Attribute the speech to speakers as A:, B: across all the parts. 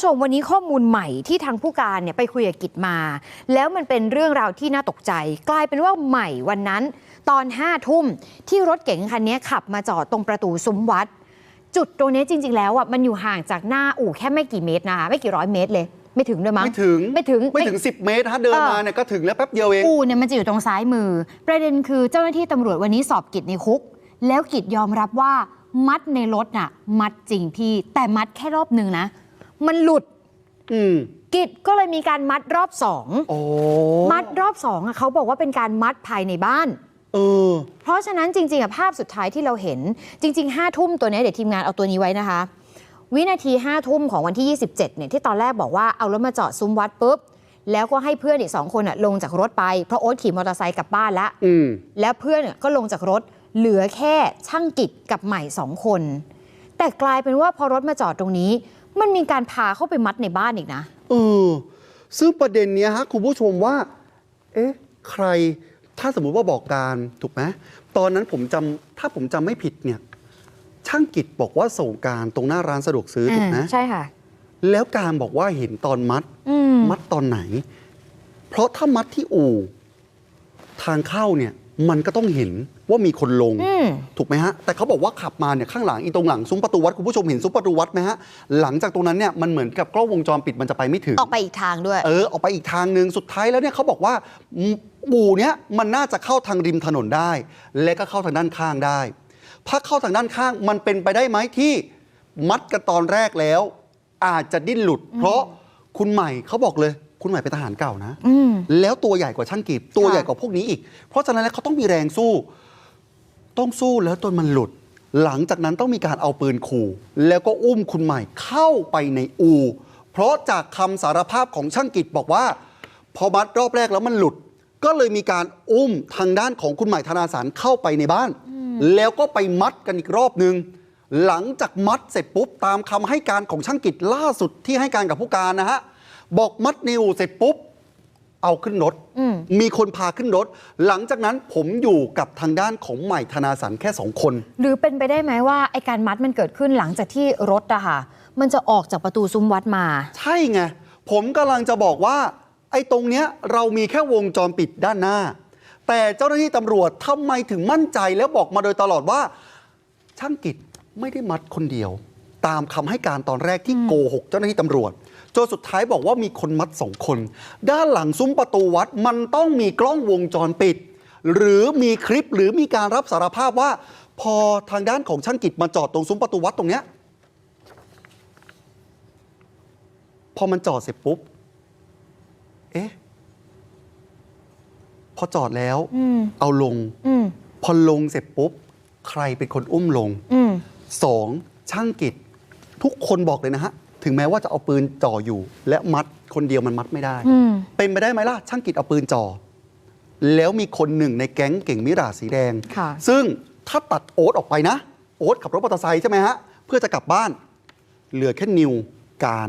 A: ผู้ชมวันนี้ข้อมูลใหม่ที่ทางผู้การเนี่ยไปคุยกับกิจมา แล้วมันเป็นเรื่องราวที่น่าตกใจ กลายเป็นว่าใหม่วันนั้น ตอนห้าทุ่มที่รถเก๋งคันนี้ขับมาจอดตรงประตูซุ้มวัด จุดตรงนี้จริง ๆ แล้วอะมันอยู่ห่างจากหน้าอู่แค่ไม่กี่เมตรนะคะไม่กี่ร้อยเมตรเลย ไม่ถึงด้วยมั้ง
B: ไม่ถึง
A: ไม่ถึง
B: ไม่ถึง 10 เมตรฮะเดิน
A: เออ
B: มาเนี่ยก็ถึงแล้วแป๊บเดียวเอง
A: อู่เนี่ยมันจะอยู่ตรงซ้ายมือ ประเด็นคือเจ้าหน้าที่ตำรวจวันนี้สอบกิจในคุก แล้วกิจยอมรับว่ามัดในรถน่ะ มัดจริงพี่แต่มัดแค่รอบหนึ่งนะ มันหลุด
B: อืม
A: กิจก็เลยมีการมัดรอบสอง
B: โอ้
A: มัดรอบสองอะเขาบอกว่าเป็นการมัดภายในบ้าน
B: เออ
A: เพราะฉะนั้นจริงๆอะภาพสุดท้ายที่เราเห็น จริงๆห้าทุ่มตัวเนี้ยเดี๋ยวทีมงานเอาตัวนี้ไว้นะคะ วินาทีห้าทุ่มของวันที่ 27เนี่ยที่ตอนแรกบอกว่าเอารถมาจอดซุ้มวัดปุ๊บ แล้วก็ให้เพื่อนอีกสองคนอะลงจากรถไปเพราะโอ๊ตขี่มอเตอร์ไซค์กลับบ้านละ
B: อืม
A: แล้วเพื่อนเนี่ยก็ลงจากรถเหลือแค่ช่างกิจกับใหม่สองคน แต่กลายเป็นว่าพอรถมาจอดตรงนี้ มันมีการพาเข้าไปมัดในบ้านอีกนะ
B: เออซึ่งประเด็นเนี้ยฮะคุณผู้ชมว่า เอ๊ะ ใครถ้าสมมุติว่าบอกการถูกไหมตอนนั้นผมจำถ้าผมจำไม่ผิดเนี่ย ช่างกิจบอกว่าส่งการตรงหน้าร้านสะดวกซื้อถูกไหม
A: ใช่ค่ะ
B: แล้วการบอกว่าเห็นตอนมัด
A: อืม
B: มัดตอนไหน เพราะถ้ามัดที่อู่ ทางเข้าเนี่ยมันก็ต้องเห็นว่ามีคนลง
A: อืม
B: ถูกไหมฮะ แต่เขาบอกว่าขับมาเนี่ยข้างหลังอีตรงหลังซุ้มประตูวัดคุณผู้ชมเห็นซุ้มประตูวัดไหมฮะ หลังจากตรงนั้นเนี่ยมันเหมือนกับกล้องวงจรปิดมันจะไปไม่ถึง
A: ออกไปอีกทางด้วย
B: เออ ออกไปอีกทางหนึ่งสุดท้ายแล้วเนี่ยเขาบอกว่าอืมบู่เนี้ยมันน่าจะเข้าทางริมถนนได้ และก็เข้าทางด้านข้างได้ถ้าเข้าทางด้านข้างมันเป็นไปได้ไหมที่มัดกันตอนแรกแล้ว อาจจะดิ้นหลุด เพราะคุณใหม่เขาบอกเลย คุณใหม่เป็นทหารเก่านะ
A: อืม
B: แล้วตัวใหญ่กว่าช่างกีบตัว
A: ค่ะ
B: ใหญ่กว่าพวกนี้อีก เพราะฉะนั้นแล้วเขาต้องมีแรงสู้ ต้องสู้แล้วจนมันหลุด หลังจากนั้นต้องมีการเอาปืนขู่ แล้วก็อุ้มคุณใหม่เข้าไปในอู่เพราะจากคำสารภาพของช่างกิจบอกว่า พอมัดรอบแรกแล้วมันหลุด ก็เลยมีการอุ้มทางด้านของคุณใหม่ธนาสารเข้าไปในบ้าน แล้วก็ไปมัดกันอีกรอบหนึ่งหลังจากมัดเสร็จปุ๊บตามคำให้การของช่างกิจล่าสุดที่ให้การกับผู้การนะฮะ บอกมัดนิวเสร็จปุ๊บ เอาขึ้นรถ
A: อืม
B: มีคนพาขึ้นรถ หลังจากนั้นผมอยู่กับทางด้านของใหม่ธนาสันแค่สองคน
A: หรือเป็นไปได้ไหมว่าไอการมัดมันเกิดขึ้นหลังจากที่รถอะค่ะ มันจะออกจากประตูซุ้มวัดมา
B: ใช่ไง ผมกำลังจะบอกว่า ไอ้ตรงเนี้ยเรามีแค่วงจรปิดด้านหน้า แต่เจ้าหน้าที่ตำรวจทำไมถึงมั่นใจแล้วบอกมาโดยตลอดว่า ช่างกิจไม่ได้มัดคนเดียว ตามคำให้การตอนแรกที่โกหกเจ้าหน้าที่ตำรวจ จนสุดท้ายบอกว่ามีคนมัดสองคน ด้านหลังซุ้มประตูวัดมันต้องมีกล้องวงจรปิด หรือมีคลิปหรือมีการรับสารภาพว่า พอทางด้านของช่างกิจมาจอดตรงซุ้มประตูวัดตรงเนี้ยพอมันจอดเสร็จปุ๊บ เอ๊ะ พอจอดแล้ว
A: อืม
B: เอาลง
A: อืม
B: พอลงเสร็จปุ๊บ ใครเป็นคนอุ้มลง
A: อืม
B: สองช่างกิจ ทุกคนบอกเลยนะฮะ ถึงแม้ว่าจะเอาปืนจ่ออยู่ และมัดคนเดียวมันมัดไม่ได้
A: อืม
B: เป็นไปได้ไหมล่ะช่างกิจเอาปืนจ่อแล้วมีคนหนึ่งในแก๊งเก่งมิราสีแดง
A: ค่ะ
B: ซึ่งถ้าตัดโอ๊ตออกไปนะ โอ๊ตขับรถมอเตอร์ไซค์ใช่ไหมฮะ เพื่อจะกลับบ้าน เหลือแค่นิวการ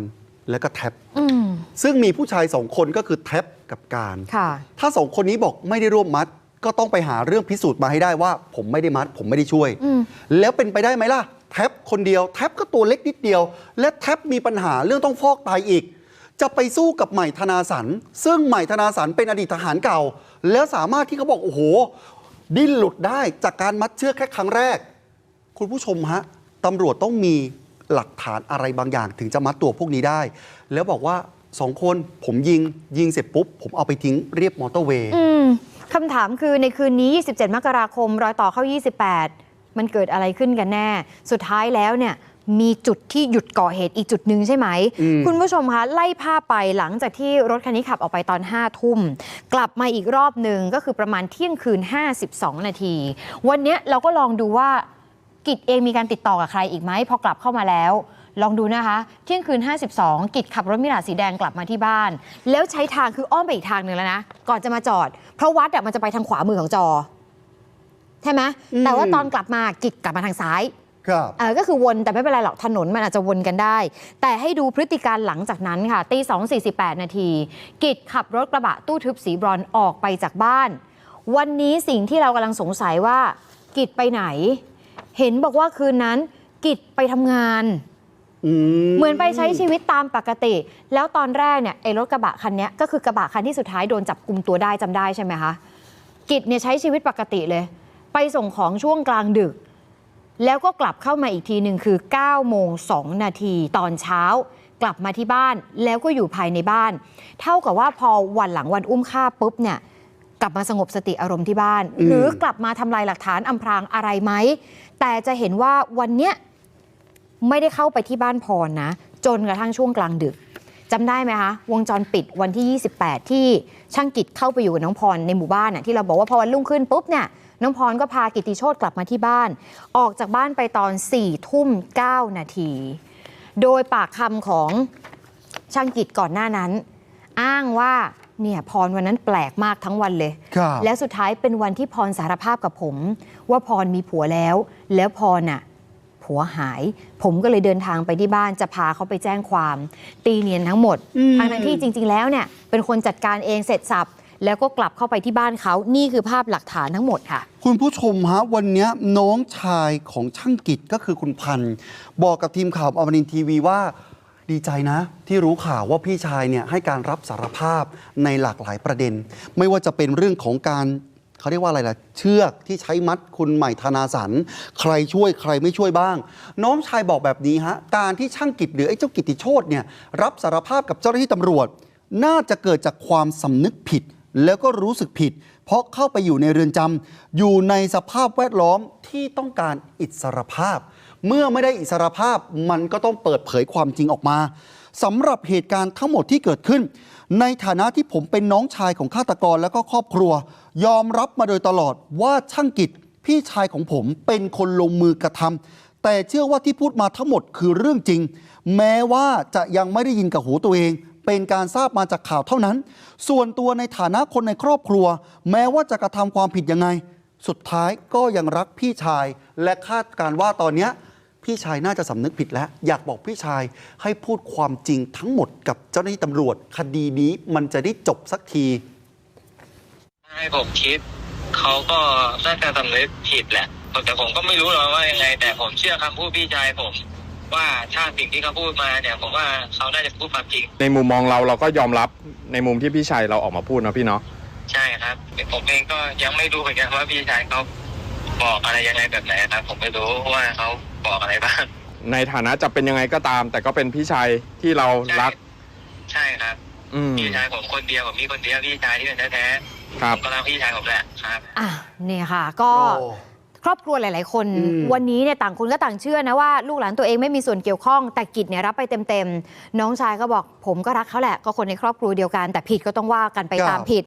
B: แล้วก็แท็บ
A: อืม
B: ซึ่งมีผู้ชายสองคนก็คือแท็บกับการ
A: ค่ะ
B: ถ้าสองคนนี้บอกไม่ได้ร่วมมัด ก็ต้องไปหาเรื่องพิสูจน์มาให้ได้ว่า ผมไม่ได้มัด ผมไม่ได้ช่วย
A: อืม
B: แล้วเป็นไปได้ไหมล่ะ แท็บคนเดียวแท็บก็ตัวเล็กนิดเดียว และแท็บมีปัญหาเรื่องต้องฟอกไตอีก จะไปสู้กับใหม่ธนาสันซึ่งใหม่ธนาสันเป็นอดีตทหารเก่า แล้วสามารถที่เขาบอกโอ้โห ดิ้นหลุดได้จากการมัดเชือกแค่ครั้งแรก คุณผู้ชมฮะตำรวจต้องมีหลักฐานอะไรบางอย่าง ถึงจะมัดตัวพวกนี้ได้ แล้วบอกว่าสองคนผมยิงยิงเสร็จปุ๊บ ผมเอาไปทิ้งเรียบมอเตอร์เวย์
A: คำถามคือในคืนนี้ 27 มกราคม รอยต่อเข้า 28 มันเกิดอะไรขึ้นกันแน่ สุดท้ายแล้วเนี่ยมีจุดที่หยุดก่อเหตุอีกจุดหนึ่งใช่ไหม
B: อืม
A: คุณผู้ชมคะไล่ภาพไปหลังจากที่รถคันนี้ขับออกไปตอน 5 ทุ่ม กลับมาอีกรอบหนึ่งก็คือประมาณเที่ยงคืน 52 นาที วันเนี้ยเราก็ลองดูว่ากิจเองมีการติดต่อกับใครอีกไหมพอกลับเข้ามาแล้ว ลองดูนะคะ เที่ยงคืน 52 กิจขับรถมิราสีแดงกลับมาที่บ้าน แล้วใช้ทางคืออ้อมไปอีกทางหนึ่งแล้วนะก่อนจะมาจอด เพราะวัดอะมันจะไปทางขวามือของจอ ใช่ไหม
B: อืม
A: แต่ว่าตอนกลับมากิจกลับมาทางซ้าย
B: ครับ
A: เออก็คือวนแต่ไม่เป็นไรหรอกถนนมันอาจจะวนกันได้ แต่ให้ดูพฤติการหลังจากนั้นค่ะตี2.48นาที กิจขับรถกระบะตู้ทึบสีบรอนซ์ออกไปจากบ้าน วันนี้สิ่งที่เรากำลังสงสัยว่า กิจไปไหน เห็นบอกว่าคืนนั้น กิจไปทำงาน
B: อืม
A: เหมือนไปใช้ชีวิตตามปกติ แล้วตอนแรกเนี่ยไอ้รถกระบะคันเนี้ยก็คือกระบะคันที่สุดท้ายโดนจับกลุ่มตัวได้จำได้ใช่ไหมคะกิจเนี่ยใช้ชีวิตปกติเลย ไปส่งของช่วงกลางดึก แล้วก็กลับเข้ามาอีกทีหนึ่งคือ9โมง2นาทีตอนเช้ากลับมาที่บ้านแล้วก็อยู่ภายในบ้าน เท่ากับว่าพอวันหลังวันอุ้มฆ่าปุ๊บเนี่ยกลับมาสงบสติอารมณ์ที่บ้าน
B: อืม
A: หรือกลับมาทำลายหลักฐานอำพรางอะไรไหม แต่จะเห็นว่าวันเนี้ยไม่ได้เข้าไปที่บ้านพรนะ จนกระทั่งช่วงกลางดึกจำได้ไหมคะ วงจรปิดวันที่ 28 ที่ช่างกิจเข้าไปอยู่กับน้องพรในหมู่บ้านน่ะที่เราบอกว่าพอวันรุ่งขึ้นปุ๊บเนี่ย น้องพรก็พากิติโชตกลับมาที่บ้าน ออกจากบ้านไปตอน4ทุ่ม9นาที โดยปากคำของช่างกิจก่อนหน้านั้น อ้างว่าเนี่ยพรวันนั้นแปลกมากทั้งวันเลย
B: ครับ
A: แล้วสุดท้ายเป็นวันที่พรสารภาพกับผม ว่าพรมีผัวแล้ว แล้วพรน่ะผัวหาย ผมก็เลยเดินทางไปที่บ้านจะพาเขาไปแจ้งความ ตีเนียนทั้งหมด
B: อืม
A: ทั้งทั้งๆที่จริง ๆ แล้วเนี่ยเป็นคนจัดการเองเสร็จสับ แล้วก็กลับเข้าไปที่บ้านเขานี่คือภาพหลักฐานทั้งหมดค่ะ
B: คุณผู้ชมฮะวันนี้น้องชายของช่างกิจก็คือคุณพันธ์บอกกับทีมข่าวอมรินทร์ทีวีว่าดีใจนะ ที่รู้ข่าวว่าพี่ชายเนี่ยให้การรับสารภาพในหลากหลายประเด็น ไม่ว่าจะเป็นเรื่องของการเขาเรียกว่าอะไรล่ะ เชือกที่ใช้มัดคุณใหม่ธนาสัน ใครช่วยใครไม่ช่วยบ้าง น้องชายบอกแบบนี้ฮะ การที่ช่างกิจหรือไอ้เจ้ากิติโชตเนี่ยรับสารภาพกับเจ้าหน้าที่ตำรวจ น่าจะเกิดจากความสำนึกผิด แล้วก็รู้สึกผิด เพราะเข้าไปอยู่ในเรือนจำอยู่ในสภาพแวดล้อมที่ต้องการอิสรภาพ เมื่อไม่ได้อิสรภาพมันก็ต้องเปิดเผยความจริงออกมาสำหรับเหตุการณ์ทั้งหมดที่เกิดขึ้น ในฐานะที่ผมเป็นน้องชายของฆาตกรและก็ครอบครัว ยอมรับมาโดยตลอดว่าช่างกิจ พี่ชายของผมเป็นคนลงมือกระทำแต่เชื่อว่าที่พูดมาทั้งหมดคือเรื่องจริง แม้ว่าจะยังไม่ได้ยินกับหูตัวเอง เป็นการทราบมาจากข่าวเท่านั้น ส่วนตัวในฐานะคนในครอบครัว แม้ว่าจะกระทำความผิดยังไง สุดท้ายก็ยังรักพี่ชาย และคาดการว่าตอนเนี้ยพี่ชายน่าจะสำนึกผิดแล้ว อยากบอกพี่ชายให้พูดความจริงทั้งหมดกับเจ้าหน้าที่ตำรวจ คดีนี้มันจะได้จบสักที
C: ให้ผมคิดเขาก็น่าจะสำนึกผิดแหละแต่ผมก็ไม่รู้หรอกว่ายังไง แต่ผมเชื่อคำพูดพี่ชายผม ว่าถ้าสิ่งที่เขาพูดมาเนี่ยผมว่าเขาน่าจะพูดความจริง
D: ในมุมมองเราเราก็ยอมรับในมุมที่พี่ชัยเราออกมาพูดนะพี่เนาะ
C: ใช่ครับผมเองก็ยังไม่รู้เหมือนกันว่าพี่ชายเขาบอกอะไรยังไงแบบไหนครับผมไม่รู้ว่าเขาบอกอะไรบ้าง
D: ในฐานะจะเป็นยังไงก็ตาม แต่ก็เป็นพี่ชัยที่เรารัก
C: ใช่ครับ
D: อืม
C: พี่ชายผมคนเดียวผมมีคนเดียวพี่ชายที่เป็นแท้ๆ
D: ครับ
C: ผมก็รักพี่ชายผมแหละครับ
A: อะเนี่ยค่ะ ก็
B: โอ้
A: ครอบครัวหลาย ๆ คน
B: อืม
A: วันนี้เนี่ยต่างคนก็ต่างเชื่อนะว่าลูกหลานตัวเองไม่มีส่วนเกี่ยวข้องแต่กิจเนี่ยรับไปเต็มๆน้องชายก็บอกผมก็รักเขาแหละก็คนในครอบครัวเดียวกัน แต่ผิดก็ต้องว่ากันไปตามผิด